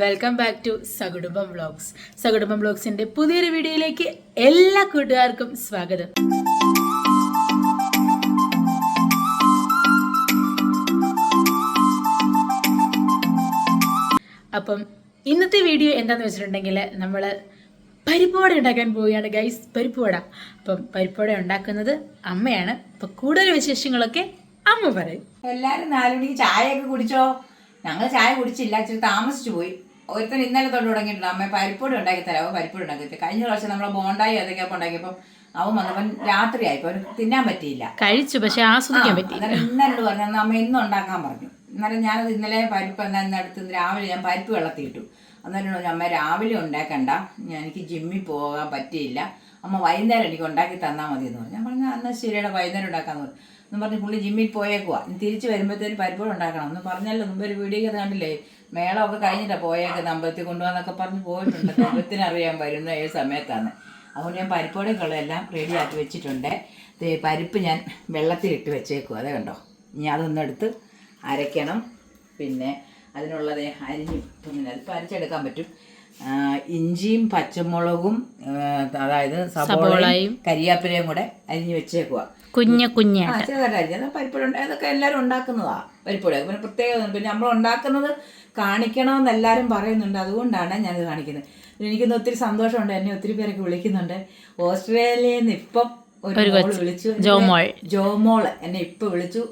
Welcome back to Sakudumbam vlogs Sakudumbam വ്ളോഗ്സിന്റെ പുതിയൊരു വീഡിയോയിലേക്ക് എല്ലാ കൂട്ടുകാർക്കും സ്വാഗതം. അപ്പം ഇന്നത്തെ വീഡിയോ എന്താന്ന് വെച്ചിട്ടുണ്ടെങ്കിൽ നമ്മൾ പരിപ്പുവട ഉണ്ടാക്കാൻ പോവുകയാണ് ഗൈസ് പരിപ്പുവട. അപ്പം പരിപ്പുവട ഉണ്ടാക്കുന്നത് അമ്മയാണ്. അപ്പം കൂടുതൽ വിശേഷങ്ങളൊക്കെ അമ്മ പറയും. എല്ലാരും നാലുമണിക്ക് ചായയൊക്കെ കുടിച്ചോ? ഞങ്ങൾ ചായ കുടിച്ചില്ല ഇച്ചിരി താമസിച്ചു പോയി. ഒരുത്തൻ ഇന്നലെ തൊട്ട് തുടങ്ങിയിട്ടുണ്ട്. അമ്മ പരിപ്പൊടി ഉണ്ടാക്കി തരാം. അവൻ പരിപ്പൊടി ഉണ്ടാക്കി. കഴിഞ്ഞ പ്രാവശ്യം നമ്മളെ ബോണ്ടായി അതൊക്കെ ഉണ്ടാക്കിയപ്പം അവൻ വന്നവൻ രാത്രിയായിപ്പോ അവന് തിന്നാൻ പറ്റിയില്ല. കഴിച്ചു പക്ഷെ ആസ്വദിക്കാൻ പറ്റി ഇന്നലെ പറഞ്ഞു അമ്മ ഇന്ന് ഉണ്ടാക്കാൻ പറഞ്ഞു. അന്നേരം ഞാനത് ഇന്നലെ പരിപ്പ് എന്താ ഇന്ന് അടുത്ത് ഇന്ന് രാവിലെ ഞാൻ പരിപ്പ് വെള്ളത്തിയിട്ടു അന്നേരം പറഞ്ഞു അമ്മ രാവിലെ ഉണ്ടാക്കണ്ട. ഞാൻ എനിക്ക് ജിമ്മിൽ പോകാൻ പറ്റിയില്ല. അമ്മ വൈകുന്നേരം എനിക്ക് ഉണ്ടാക്കി തന്നാൽ മതി എന്ന് പറഞ്ഞു. ഞാൻ പറഞ്ഞു അന്ന് ശരിയുടെ വൈകുന്നേരം ഉണ്ടാക്കാന്ന് പറഞ്ഞു. എന്ന് പറഞ്ഞ് പുള്ളി ജിമ്മിൽ പോയേക്കുവാ. തിരിച്ച് വരുമ്പോഴത്തേന് പരിപ്പ് ഉണ്ടാക്കണം എന്ന് പറഞ്ഞല്ലോ. മുമ്പ് ഒരു വീഡിയോ കണ്ടില്ലേ? മേളമൊക്കെ കഴിഞ്ഞില്ല പോയേക്കുന്നത് അമ്പലത്തിൽ കൊണ്ടുപോകാന്നൊക്കെ പറഞ്ഞ് പോയിട്ടുണ്ട്. ദൈവത്തിന് അറിയാൻ വരുന്ന ഏത് സമയത്താണ്. അതുകൊണ്ട് ഞാൻ പരിപ്പോടേക്കുള്ള എല്ലാം റെഡി ആക്കി വെച്ചിട്ടുണ്ട്. പരിപ്പ് ഞാൻ വെള്ളത്തിലിട്ട് വെച്ചേക്കും അതേ കണ്ടോ? ഇനി അതൊന്നെടുത്ത് അരയ്ക്കണം. പിന്നെ അതിനുള്ളത് അരിഞ്ഞു പിന്നെ അതിപ്പോൾ അരച്ചെടുക്കാൻ പറ്റും. ഇഞ്ചിയും പച്ചമുളകും അതായത് സബോളയും കരിയാപ്പിലയും കൂടെ അരിഞ്ഞു വെച്ചേക്കുക കുഞ്ഞ കുഞ്ഞ പരിപ്പുഴ ചെറുതായിട്ട് അതൊക്കെ എല്ലാവരും ഉണ്ടാക്കുന്നതാ പരിപ്പുഴ പിന്നെ പ്രത്യേകത പിന്നെ നമ്മൾ ഉണ്ടാക്കുന്നത് കാണിക്കണമെന്ന് എല്ലാവരും പറയുന്നുണ്ട്. അതുകൊണ്ടാണ് ഞാനിത് കാണിക്കുന്നത്. എനിക്കിന്ന് ഒത്തിരി സന്തോഷമുണ്ട്. എന്നെ ഒത്തിരി പേരൊക്കെ വിളിക്കുന്നുണ്ട്. ഓസ്ട്രേലിയയിൽ നിന്ന് ഇപ്പം ഒരു വിളിച്ചു. ജോമോൾ. ജോമോൾ എന്നെ ഇപ്പം വിളിച്ചു.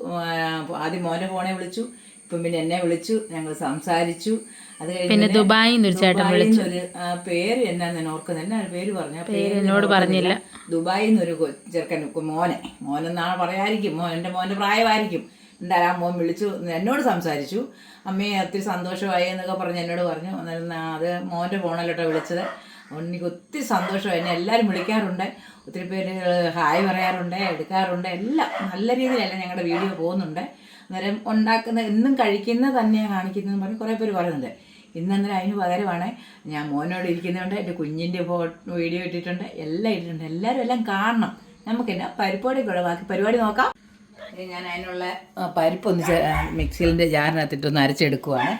ആദ്യം മോനെ ഫോണെ വിളിച്ചു. ഇപ്പം പിന്നെ എന്നെ വിളിച്ചു. ഞങ്ങൾ സംസാരിച്ചു. അത് പിന്നെ ദുബായിൽ നിന്ന് ഒരു ചേട്ടൻ വിളിച്ചു. പേര് എന്നാന്ന് ഞാൻ ഓർക്കുന്നത് പേര് പറഞ്ഞു. പേര് എന്നോട് പറഞ്ഞില്ല. ദുബായിൽ നിന്നൊരു ചെറുക്കൻ മോനെ. മോനെന്നാണ് പറയാതിരിക്കും മോൻ എന്റെ മോന്റെ പ്രായമായിരിക്കും. എന്തായാലും ആ മോൻ വിളിച്ചു. എന്നോട് സംസാരിച്ചു. അമ്മയെ ഒത്തിരി സന്തോഷമായി എന്നൊക്കെ പറഞ്ഞ് എന്നോട് പറഞ്ഞു. അത് മോന്റെ ഫോണല്ലോട്ടോ വിളിച്ചത്. അതുകൊണ്ട് എനിക്ക് ഒത്തിരി സന്തോഷമായി. എന്നെ എല്ലാവരും വിളിക്കാറുണ്ട്. ഒത്തിരി പേര് ഹായ് പറയാറുണ്ട് എടുക്കാറുണ്ട്. എല്ലാം നല്ല രീതിയിലല്ല ഞങ്ങളുടെ വീഡിയോ പോകുന്നുണ്ട്. അന്നേരം ഉണ്ടാക്കുന്ന എന്നും കഴിക്കുന്ന തന്നെയാണ് കാണിക്കുന്നതെന്ന് പറഞ്ഞ് കുറേ പേര് പറയുന്നുണ്ട്. ഇന്നന്നേരം അതിന് പകരമാണ് ഞാൻ മോനോട് ഇരിക്കുന്നുണ്ട് എന്റെ കുഞ്ഞിന്റെ ഫോ വീഡിയോ ഇട്ടിട്ടുണ്ട് എല്ലാം ഇട്ടിട്ടുണ്ട്. എല്ലാവരും എല്ലാം കാണണം. നമുക്ക് എന്നാ പരിപ്പോടെ കൂടെ ബാക്കി പരിപാടി നോക്കാം. ഞാൻ അതിനുള്ള പരിപ്പ് പരിപ്പൊന്ന് മിക്സിയിലിന്റെ ജാറിനകത്തിട്ടൊന്ന് അരച്ചെടുക്കുവാണ്.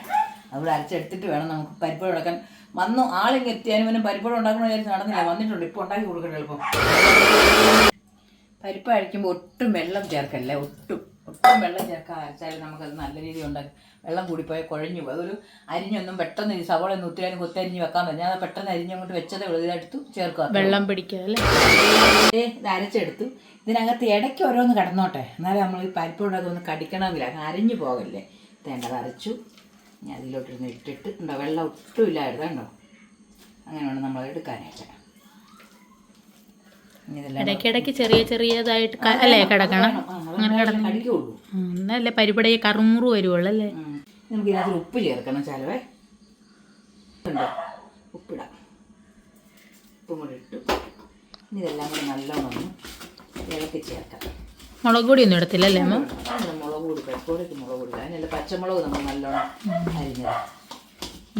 അവിടെ അരച്ചെടുത്തിട്ട് വേണം നമുക്ക് പരിപ്പോടെ ഉണ്ടാക്കാൻ. വന്നു ആളിങ്ങ് എത്തിയാലും പിന്നെ പരിപ്പോടെ ഉണ്ടാക്കണമെന്ന് വിചാരിച്ച് നടന്നില്ല. വന്നിട്ടുണ്ട് ഇപ്പോൾ ഉണ്ടാക്കി കൊടുക്കട്ടെ എളുപ്പം. പരിപ്പ് അഴിക്കുമ്പോൾ ഒട്ടും വെള്ളം ചേർക്കല്ലേ? ഒട്ടും. ഒട്ടും വെള്ളം ചേർക്കാതെ അരച്ചാലും നമുക്കത് നല്ല രീതിയിൽ ഉണ്ടാക്കി. വെള്ളം കൂടിപ്പോയാൽ കുഴഞ്ഞു പോകും. അതൊരു അരിഞ്ഞൊന്നും പെട്ടെന്ന് ഈ സവോള ഒന്ന് ഒത്തിരി കുത്തരിഞ്ഞ് വെക്കാൻ പറ്റും ഞാൻ പെട്ടെന്ന് അരിഞ്ഞങ്ങോട്ട് വെച്ചതേ ഉള്ളൂ. ഇതെടുത്തു ചേർക്കുക വെള്ളം ദേ ഇത് അരച്ചെടുത്തു. ഇതിനകത്ത് ഇടയ്ക്ക് ഓരോന്ന് കിടന്നോട്ടെ. എന്നാലും നമ്മൾ ഈ പരിപ്പോടെ അതൊന്ന് കടിക്കണമെങ്കിൽ അത് അരിഞ്ഞു പോകല്ലേ? തേണ്ടത് അരച്ചു. ഞാൻ അതിലോട്ടിരുന്ന് ഇട്ടിട്ട് ഉണ്ടോ വെള്ളം ഒട്ടും ഇല്ലായിരുന്നു കണ്ടോ? അങ്ങനെയാണ് നമ്മൾ എടുക്കാനായിട്ട്. ഇടയ്ക്കിടയ്ക്ക് ചെറിയ ചെറിയതായിട്ട് അല്ലേ? കിടക്കണം. അങ്ങനെ കടിക്കുള്ളൂ എന്നല്ലേ പരിപടിയെ കറുമുറു വരുവുള്ളൂ അല്ലേ? നമുക്ക് ഇതിനകത്ത് ഉപ്പ് ചേർക്കണം ചാലവേ ഉണ്ടോ ഉപ്പിടാം. ഉപ്പും കൂടി ഇട്ടു. ഇനി ഇതെല്ലാം കൂടി നല്ലോണം ഇളക്കി ചേർക്കാം. മുളക് പൊടി ഒന്നും ഇടത്തില്ലല്ലേ അമ്മ? മുളക് പൊടി പരിപ്പോടിക്ക് മുളക് പൊടി അതിനല്ല പച്ചമുളക് നമ്മൾ നല്ലോണം അരിഞ്ഞത്.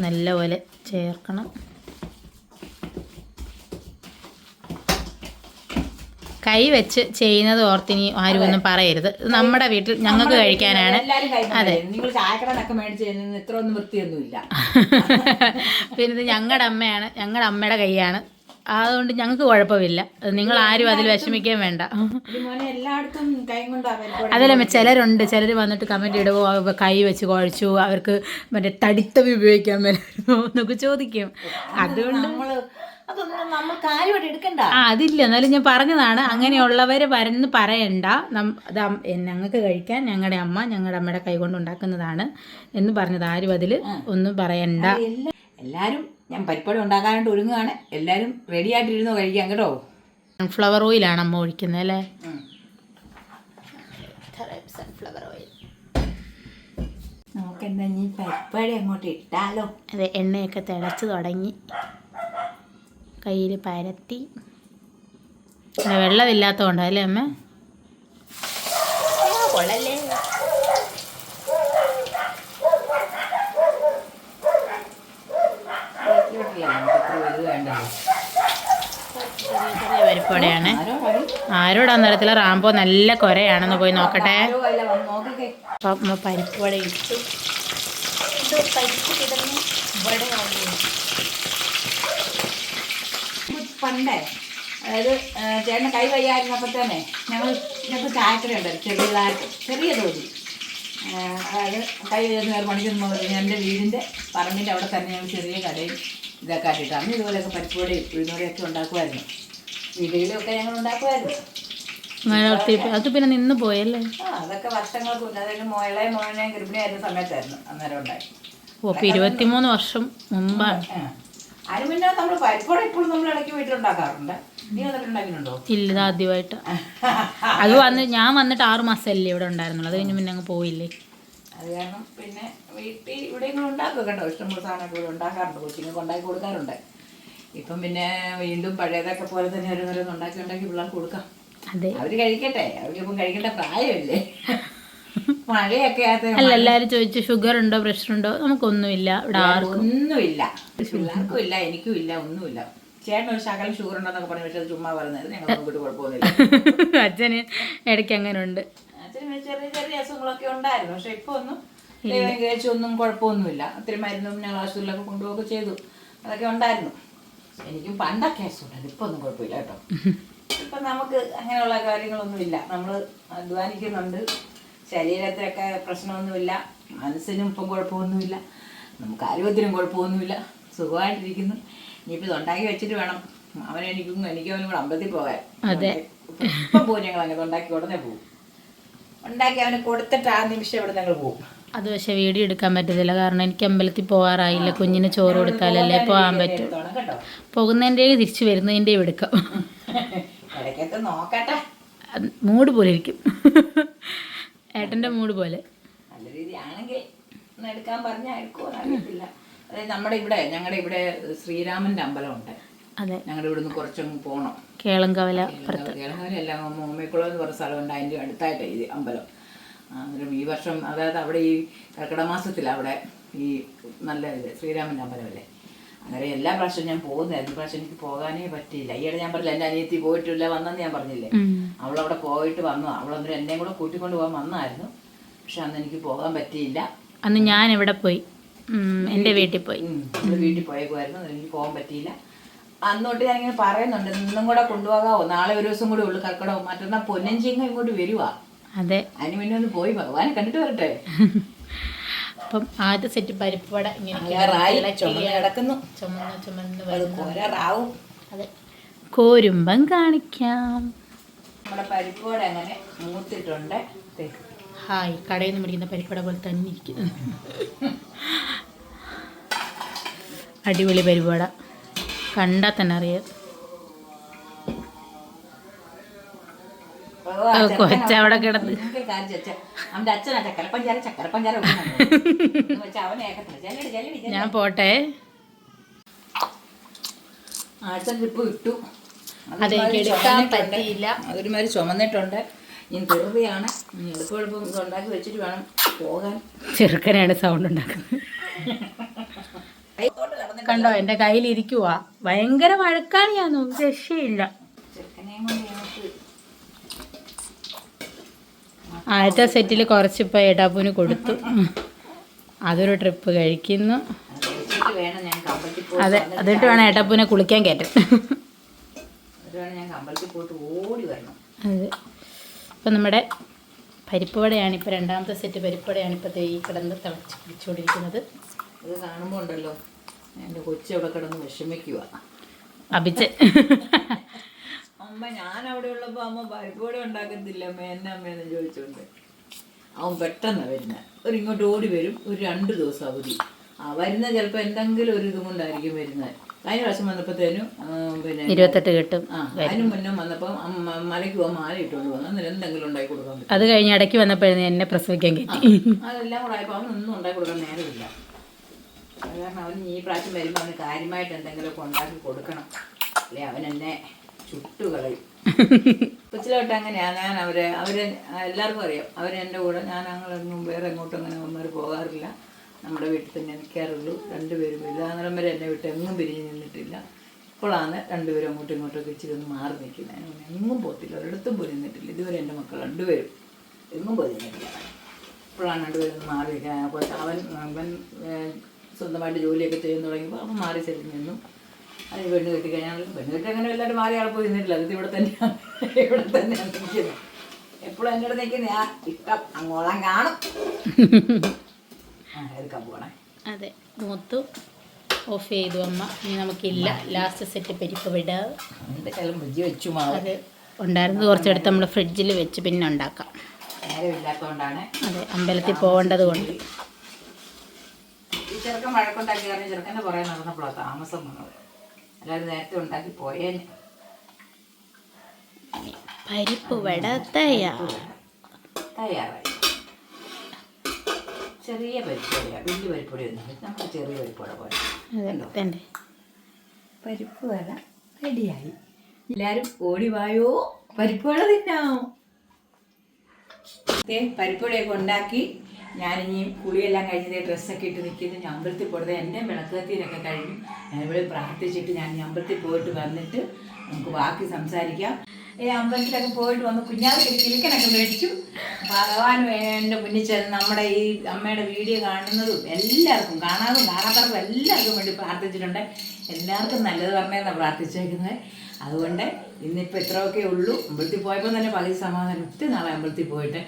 നല്ലപോലെ ചേർക്കണം. കൈ വെച്ച് ചെയ്യുന്നത് ഓർത്തിനി ആരും ഒന്നും പറയരുത്. നമ്മുടെ വീട്ടിൽ ഞങ്ങൾക്ക് കഴിക്കാനാണ്. അതെ. കഴിക്കുന്നത് നിങ്ങൾ ചായക്കടനൊക്കെ മേടിച്ച് തരുന്നത് ഇത്ര ഒന്നും വൃത്തിയൊന്നുമില്ല. പിന്നെ ഇത് ഞങ്ങളുടെ അമ്മയാണ്. ഞങ്ങളുടെ അമ്മയുടെ കൈയാണ്. അതുകൊണ്ട് ഞങ്ങൾക്ക് കുഴപ്പമില്ല. നിങ്ങൾ ആരും അതിൽ വിഷമിക്കാൻ വേണ്ട. അതല്ല ചിലരുണ്ട്. ചിലർ വന്നിട്ട് കമന്റ് ഇടുമോ അവ കൈ വെച്ച് കുഴച്ചു അവർക്ക് മറ്റേ തടിത്തവി ഉപയോഗിക്കാൻ വരുമോ എന്നൊക്കെ ചോദിക്കും. അതുകൊണ്ട് അതൊന്നും നമ്മൾ കാര്യമായിട്ട് എടുക്കണ്ട. ആ അതില്ല. എന്നാലും ഞാൻ പറഞ്ഞതാണ് അങ്ങനെയുള്ളവർ വരുന്ന് പറയണ്ട. നം ഞങ്ങൾക്ക് കഴിക്കാൻ ഞങ്ങളുടെ അമ്മ ഞങ്ങളുടെ അമ്മയുടെ കൈ കൊണ്ട് ഉണ്ടാക്കുന്നതാണ് എന്ന് പറഞ്ഞത്. ആരും അതിൽ ഒന്നും പറയണ്ട. എല്ലാരും ഞാൻ പരിപ്പാടി ഉണ്ടാക്കാനായിട്ട് ഒരുങ്ങുകയാണ് എല്ലാരും റെഡി ആയിട്ടിരുന്നു കഴിക്കാം കേട്ടോ. സൺഫ്ലവർ ഓയിലാണ് അമ്മ ഒഴിക്കുന്നത് അല്ലേ. സൺഫ്ലവർ ഓയിൽ നമുക്ക് എന്താ ഇനി പരിപ്പാടി അങ്ങോട്ട് ഇട്ടാലോ? അതെ എണ്ണയൊക്കെ തിളച്ച് തുടങ്ങി. കയ്യിൽ പരത്തി. പിന്നെ വെള്ളമില്ലാത്തതുകൊണ്ടോ അല്ലേ അമ്മ? കൊള്ളല്ലേ? പരിപ്പോടെയാണ് ആരോടാന്ന് അറിയത്തില്ല റാംബോ നല്ല കൊരയാണെന്ന് പോയി നോക്കട്ടെ. പരിപ്പുവട അപ്പം പരിപ്പോടെ ഇട്ടു. പരിപ്പ് കിടന്ന് ഇവിടെ പണ്ടേ അതായത് ചേട്ടൻ ചേട്ടന് കൈ വയ്യായിരുന്നപ്പോൾ തന്നെ ഞങ്ങൾ ഞങ്ങൾക്ക് ചായക്കട ഉണ്ടായിരുന്നു ചെറിയതായിട്ട് ചെറിയ തോതിൽ. അതായത് കൈ വരുന്ന ഒരു മണിക്കൂർ പറഞ്ഞാൽ എന്റെ വീടിന്റെ പറമ്പിന്റെ അവിടെ തന്നെ ഞങ്ങൾ ചെറിയ കടയും ഇതൊക്കെ ആക്കിയിട്ട് അന്ന് ഇതുപോലെയൊക്കെ പരിപ്പുവടയും ഉഴുന്നോടെയൊക്കെ ഉണ്ടാക്കുമായിരുന്നു. വീടുകളിലൊക്കെ ഞങ്ങൾ ഉണ്ടാക്കുമായിരുന്നു. അത് പിന്നെ നിന്ന് പോയല്ലേ? അതൊക്കെ വർഷങ്ങൾക്ക് മുന്നേ അതായത് മോളെ മോനെ ഗർഭിണിയായിരുന്ന സമയത്തായിരുന്നു അന്നേരം ഉണ്ടായി ഇരുപത്തിമൂന്ന് വർഷം മുമ്പാണ്. അതിന് മുന്നേ നമ്മൾ പരിപ്പോടെ ഇപ്പോഴും നമ്മൾ ഇടയ്ക്ക് വീട്ടിലുണ്ടാക്കാറുണ്ട്. നീ വന്നിട്ട് ഉണ്ടാക്കിയിട്ടുണ്ടോ? ഇല്ല ഇത് ആദ്യമായിട്ട്. അത് വന്ന് ഞാൻ വന്നിട്ട് ആറ് മാസമല്ലേ ഇവിടെ ഉണ്ടായിരുന്നുള്ളൂ. അത് കഴിഞ്ഞ് പിന്നെ അങ്ങ് പോയില്ലേ. അത് കാരണം പിന്നെ വീട്ടിൽ ഇവിടെയെങ്കിലും ഉണ്ടാക്കുക കേട്ടോ. ഇഷ്ടംപോലെ സാധനമൊക്കെ ഇവിടെ ഉണ്ടാക്കാറുണ്ട്. കൊച്ചിങ്ങൾക്ക് ഉണ്ടാക്കി കൊടുക്കാറുണ്ട്. ഇപ്പം പിന്നെ വീണ്ടും പഴയതൊക്കെ പോലെ തന്നെ ഓരോന്നോരോന്ന് ഉണ്ടാക്കി ഉണ്ടാക്കി പിള്ളേർക്ക് കൊടുക്കാം. അതെ. അവർ കഴിക്കട്ടെ. അവർക്കിപ്പം കഴിക്കേണ്ട പ്രായമല്ലേ. മഴയൊക്കെ അല്ല എല്ലാരും ചോദിച്ചു ഷുഗർ ഉണ്ടോ പ്രഷർ ഉണ്ടോ? നമുക്കൊന്നുമില്ല ഇവിടെ ആർക്കും. ഒന്നുമില്ല. പിള്ളേർക്കും ഇല്ല എനിക്കും ഇല്ല ഒന്നുമില്ല. ചേട്ടൻ ഒരു ശകലം ഷുഗർ ഉണ്ടെന്നൊക്കെ പറഞ്ഞു പക്ഷെ അത് ചുമ്മാ പറയുന്നത് ഞങ്ങളൊന്നും കൂടി കുഴപ്പമൊന്നുമില്ല. അച്ഛന് ഇടയ്ക്ക് അങ്ങനെ ഉണ്ട്. അച്ഛന് പിന്നെ ചെറിയ ചെറിയ അസുഖങ്ങളൊക്കെ ഉണ്ടായിരുന്നു. പക്ഷെ ഇപ്പൊ ഒന്നും ദൈവം കഴിച്ചൊന്നും കുഴപ്പമൊന്നുമില്ല. ഒത്തിരി മരുന്നും ഞങ്ങൾ ആശുപത്രിയിലൊക്കെ കൊണ്ടുപോകുക ചെയ്തു. അതൊക്കെ ഉണ്ടായിരുന്നു. എനിക്കും പണ്ടൊക്കെ അസുഖമുണ്ടായിരുന്നു ഇപ്പൊ ഒന്നും കുഴപ്പമില്ല കേട്ടോ. ഇപ്പൊ നമുക്ക് അങ്ങനെയുള്ള കാര്യങ്ങളൊന്നും ഇല്ല നമ്മൾ അധ്വാനിക്കുന്നുണ്ട്. ശരീരത്തിലൊക്കെ പ്രശ്നമൊന്നുമില്ല മനസ്സിനും ഇപ്പം കുഴപ്പമൊന്നുമില്ല നമുക്ക് ആരോഗ്യത്തിനും കുഴപ്പമൊന്നുമില്ല സുഖമായിട്ടിരിക്കുന്നു. ഇനിയിപ്പോൾ ഇതുണ്ടാക്കി വെച്ചിട്ട് വേണം. അവനെ എനിക്കും അവനും കൂടെ അമ്പലത്തിൽ പോകാൻ. അതെ. ഇപ്പം പോകും ഞങ്ങൾ അങ്ങനെ ഉണ്ടാക്കി ഉടനെ പോകും. ഉണ്ടാക്കി അവന് കൊടുത്തിട്ട് ആ നിമിഷം ഇവിടെ ഞങ്ങൾ പോകും. അത് പക്ഷെ വീഡിയോ എടുക്കാൻ പറ്റത്തില്ല. കാരണം എനിക്ക് അമ്പലത്തിൽ പോകാറായില്ല. കുഞ്ഞിന് ചോറ് കൊടുത്താലല്ലേ പോകാൻ പറ്റും. പോകുന്നതിന്റെ തിരിച്ചു വരുന്നതിന്റെയും എടുക്കാം. മൂട് പോലെ ഇരിക്കും. ഏട്ടന്റെ മൂഡ് പോലെ. നല്ല രീതിയാണെങ്കിൽ എടുക്കാൻ പറഞ്ഞോ അറിയത്തില്ല. അതായത് നമ്മുടെ ഇവിടെ ഞങ്ങളുടെ ഇവിടെ ശ്രീരാമന്റെ അമ്പലമുണ്ട്. അതെ. ഞങ്ങളുടെ ഇവിടുന്ന് കുറച്ചങ്ങ് പോകണം കേളങ്കവല കേളങ്കവല എല്ലാം മോമേക്കുളം എന്ന് പറഞ്ഞ സ്ഥലമുണ്ട്. അതിന്റെ അടുത്തായിട്ട് ഈ അമ്പലം. അന്നേരം ഈ വർഷം അതായത് അവിടെ ഈ കർക്കിടക മാസത്തിൽ അവിടെ ഈ നല്ല ഇത് ശ്രീരാമന്റെ അമ്പലമല്ലേ? അന്നേരം എല്ലാ പ്രാവശ്യവും ഞാൻ പോകുന്നതായിരുന്നു പ്രാവശ്യം എനിക്ക് പോകാനേ പറ്റിയില്ല. ഈയിടെ ഞാൻ പറഞ്ഞില്ല എന്റെ അനിയത്തി പോയിട്ടില്ല വന്നെന്ന് ഞാൻ പറഞ്ഞില്ലേ? അവളവിടെ പോയിട്ട് വന്നു. അവളന്നേരം എന്നെയും കൂടെ കൂട്ടിക്കൊണ്ട് പോകാൻ വന്നായിരുന്നു. പക്ഷെ അന്ന് എനിക്ക് പോകാൻ പറ്റിയില്ല. അന്ന് ഞാൻ ഇവിടെ പോയി. എന്റെ എന്റെ വീട്ടിൽ പോയി. വീട്ടിൽ പോയേക്കുമായിരുന്നു അന്നേരം എനിക്ക് പോകാൻ പറ്റിയില്ല. അന്നോട്ട് ഞാൻ ഇങ്ങനെ പറയുന്നുണ്ട് ഇന്നും കൂടെ കൊണ്ടുപോകാവോ? നാളെ ഒരു ദിവസം കൂടെ ഉള്ളു കർക്കിടവും മറ്റന്നാ പൊന്നഞ്ചിങ്ങ ഇങ്ങോട്ട് വരുവാ. അതെ. അതിന് മുന്നേ ഒന്ന് പോയി ഭഗവാനെ കണ്ടിട്ട് വരട്ടെ. അപ്പം ആദ്യ സെറ്റ് പരിപ്പ് വട ഇങ്ങനെ ചുമന്ന് ചുമന്ന് അത് കോരുമ്പം കാണിക്കാം. നമ്മുടെ വട അങ്ങനെ മൂത്തിട്ടുണ്ട്. ഹായ് കടയിൽ നിന്ന് മേടിക്കുന്ന പരിപ്പട പോലെ തന്നെ ഇരിക്കുന്നു. അടിപൊളി പരിപാട കണ്ടാൽ തന്നെ അറിയാം. ചെല്ലടി, കിടന്ന് ഞാൻ പോട്ടെ. ഒരുമാതിരി ട്രിപ്പ് ഇട്ടു പറ്റിയില്ല. അതൊരുമാതിരി ചുമന്നിട്ടുണ്ട്. ഇനി ഇനി എളുപ്പം എളുപ്പം ഉണ്ടാക്കി വെച്ചിട്ട് വേണം പോകാൻ. ചെറുക്കനാണ് സൗണ്ട് ഉണ്ടാക്കുന്നത്. കണ്ടോ എന്റെ കയ്യിൽ ഇരിക്കുവാ ഭയങ്കര വഴക്കാളിയാന്നു രക്ഷയില്ല. ചെറുക്കനെയും കൊണ്ട് ഞങ്ങൾക്ക് ആദ്യത്തെ സെറ്റിൽ കുറച്ചിപ്പോൾ ഏടാപ്പൂന് കൊടുത്തു. അതൊരു ട്രിപ്പ് കഴിക്കുന്നു. അത് അതിട്ട് വേണം ഏട്ടാപ്പൂനെ കുളിക്കാൻ കയറ്റും അതെ. ഇപ്പം നമ്മുടെ പരിപ്പുവടയാണ് ഇപ്പോൾ രണ്ടാമത്തെ സെറ്റ് പരിപ്പുവടയാണ് ഇപ്പോൾ ഈ കിടന്ന് തിളച്ച് പിടിച്ചുകൊണ്ടിരിക്കുന്നത് ഇത് കാണുമ്പോൾ ഉണ്ടല്ലോ എന്റെ കൊച്ചു അവിടെ കിടന്ന് വിഷമിക്കുക അഭിച്ച് അമ്മ ഞാൻ അവിടെ ഉള്ളപ്പോൾ അമ്മ പരിപ്പോടെ ഉണ്ടാക്കത്തില്ല അമ്മ? എന്നെ അമ്മയെന്ന് ചോദിച്ചോണ്ട്. അവൻ പെട്ടെന്ന് വരുന്ന. ഒരു ഇങ്ങോട്ട് ഓടി വരും. ഒരു രണ്ട് ദിവസം അവധി. ആ വരുന്ന ചിലപ്പോൾ എന്തെങ്കിലും ഒരു ഇതും കൊണ്ടായിരിക്കും വരുന്നത് കഴിഞ്ഞ പ്രാവശ്യം വന്നപ്പോഴത്തേനും പിന്നെ ഇരുപത്തെട്ട് കിട്ടും ആ അതിന് മുന്നേ വന്നപ്പോൾ മലയ്ക്ക് പോകാൻ മാല ഇട്ടുകൊണ്ട് വന്നു. അന്നേരം എന്തെങ്കിലും ഉണ്ടാക്കി കൊടുക്കാൻ പറ്റും. അത് കഴിഞ്ഞ് ഇടയ്ക്ക് വന്നപ്പോഴേ എന്നെ പ്രസവിക്കാൻ കിട്ടി. അതെല്ലാം കൂടെ ആയപ്പോൾ അവനൊന്നും ഉണ്ടാക്കി കൊടുക്കാൻ നേരമില്ല. അത് കാരണം അവൻ ഈ പ്രാവശ്യം വരുമ്പോൾ അവന് കാര്യമായിട്ട് എന്തെങ്കിലുമൊക്കെ ഉണ്ടാക്കി കൊടുക്കണം. അല്ലെ? അവൻ എന്നെ ചുട്ടുകളയും. കൊച്ചിലോട്ട് അങ്ങനെയാണ് ഞാൻ അവരെ അവരെ എല്ലാവർക്കും അറിയാം. അവരെന്റെ എന്റെ കൂടെ ഞാൻ അങ്ങനെ വേറെ എങ്ങോട്ടും അങ്ങനെ ഒന്നും പോകാറില്ല. നമ്മുടെ വീട്ടിൽ തന്നെ നിൽക്കാറുള്ളൂ. രണ്ടുപേരും വലുതാന്നേരം വരെ എന്നെ വിട്ട് എങ്ങും പിരിഞ്ഞ് നിന്നിട്ടില്ല. ഇപ്പോഴാണ് രണ്ടുപേരും അങ്ങോട്ടും ഇങ്ങോട്ടൊക്കെ ഇച്ചിരി ഒന്ന് മാറി നിൽക്കുന്നത്. അതിനൊന്നും എങ്ങും പോത്തില്ല ഒരിടത്തും പോയി നിന്നിട്ടില്ല. ഇതുവരെ എന്റെ മക്കൾ രണ്ടുപേരും എങ്ങും പോയി നിന്നിട്ടില്ല. ഇപ്പോഴാണ് രണ്ടുപേരും ഒന്ന് മാറി നിൽക്കുന്നത്. അവൻ അവൻ സ്വന്തമായിട്ട് ജോലിയൊക്കെ ചെയ്യാൻ തുടങ്ങിയപ്പോൾ അവൻ മാറി ചെല്ലും നിന്നു അതിന് പെണ്ണ് കെട്ടി കഴിഞ്ഞാൽ പെണ്ണ് കെട്ടി അങ്ങനെ എല്ലാവരും മാറി ആൾ പോയി നിന്നിട്ടില്ല. അത് ഇവിടെ തന്നെയാണ് ഇവിടെ തന്നെയാണ് നിൽക്കുന്നത്. എപ്പോഴും എന്റെ അടുത്ത് നിൽക്കുന്നത് ആ ഇഷ്ടം അങ്ങോളം കാണും. എടുക്കാൻ പോകണേ അതെ മൂത്തു ഓഫ് ചെയ്തു അമ്മ. ഇനി നമുക്കില്ല. ലാസ്റ്റ് സെറ്റ് പരിപ്പ് വിടാതെ വെച്ചു അത് ഉണ്ടായിരുന്നത് കുറച്ചെടുത്ത് നമ്മൾ ഫ്രിഡ്ജിൽ വെച്ച് പിന്നെ ഉണ്ടാക്കാം. നേരമില്ലാത്തതുകൊണ്ടാണ് അതെ അമ്പലത്തിൽ പോകേണ്ടത് കൊണ്ട് ഈ ചെറുക്കൻ വഴക്കുണ്ടാക്കി കാരണം ചെറുക്കന്റെ പുറകെ നടന്നപ്പോഴാണ് താമസം വന്നത്. അല്ലാതെ നേരത്തെ ഉണ്ടാക്കി പോയേനെ. പരിപ്പ് വട തയ്യാറായി. ചെറിയ പരിപ്പൊടിയാണ് വലിയ പരിപ്പൊടിയൊന്നും നമുക്ക് ചെറിയ പരിപ്പോടെ പോലെ. പരിപ്പ് വട റെഡിയായി. എല്ലാവരും ഓടി വായോ. പരിപ്പ് വട തിന്നാം പരിപ്പൊടിയൊക്കെ ഉണ്ടാക്കി. ഞാനിനി കുളിയെല്ലാം കഴിഞ്ഞത് ഡ്രസ്സൊക്കെ ഇട്ട് നിൽക്കുന്നു. ഞാൻ അമ്പലത്തിൽ പോയത് എന്റെ വിളക്കത്തിനൊക്കെ കഴിഞ്ഞു ഇവിടെ പ്രാർത്ഥിച്ചിട്ട് ഞാൻ അമ്പലത്തിൽ പോയിട്ട് വന്നിട്ട് നമുക്ക് ബാക്കി സംസാരിക്കാം. ഈ അമ്പലത്തിലൊക്കെ പോയിട്ട് വന്ന് കുഞ്ഞാൾക്ക് കിളിക്കനൊക്കെ മേടിച്ചു. ഭഗവാൻ എന്റെ മുന്നിൽ ചെന്ന് നമ്മുടെ ഈ അമ്മയുടെ വീഡിയോ കാണുന്നതും എല്ലാവർക്കും കാണാതും കാണാത്തവർക്കും എല്ലാവർക്കും വേണ്ടി പ്രാർത്ഥിച്ചിട്ടുണ്ട്. എല്ലാവർക്കും നല്ലത് പറഞ്ഞാൽ പ്രാർത്ഥിച്ചേക്കുന്നത്. അതുകൊണ്ട് ഇന്നിപ്പോൾ ഇത്രയൊക്കെ ഉള്ളൂ. അമ്പലത്തിൽ പോയപ്പോൾ തന്നെ പകുതി സമാധാനം. ഒത്തിരി നാളെ അമ്പലത്തിൽ പോയിട്ട്.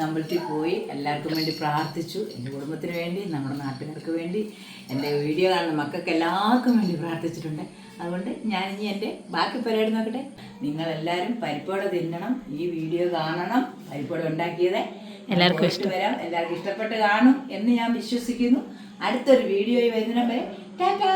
അമ്പലത്തിൽ പോയി എല്ലാവർക്കും വേണ്ടി പ്രാർത്ഥിച്ചു. എന്റെ കുടുംബത്തിന് വേണ്ടി നമ്മുടെ നാട്ടുകാർക്ക് വേണ്ടി എന്റെ വീഡിയോ കാണുന്ന മക്കൾക്ക് എല്ലാവർക്കും വേണ്ടി പ്രാർത്ഥിച്ചിട്ടുണ്ട്. അതുകൊണ്ട് ഞാൻ ഇനി എന്റെ ബാക്കി പരിപാടി നോക്കട്ടെ. നിങ്ങളെല്ലാവരും പരിപ്പോടെ തിന്നണം ഈ വീഡിയോ കാണണം പരിപ്പോടെ ഉണ്ടാക്കിയത്. എല്ലാവർക്കും ഇഷ്ടം. വരാം എല്ലാവർക്കും ഇഷ്ടപ്പെട്ട് കാണും എന്ന് ഞാൻ വിശ്വസിക്കുന്നു. അടുത്തൊരു വീഡിയോയിൽ വരുന്ന വരെ ടാറ്റാ!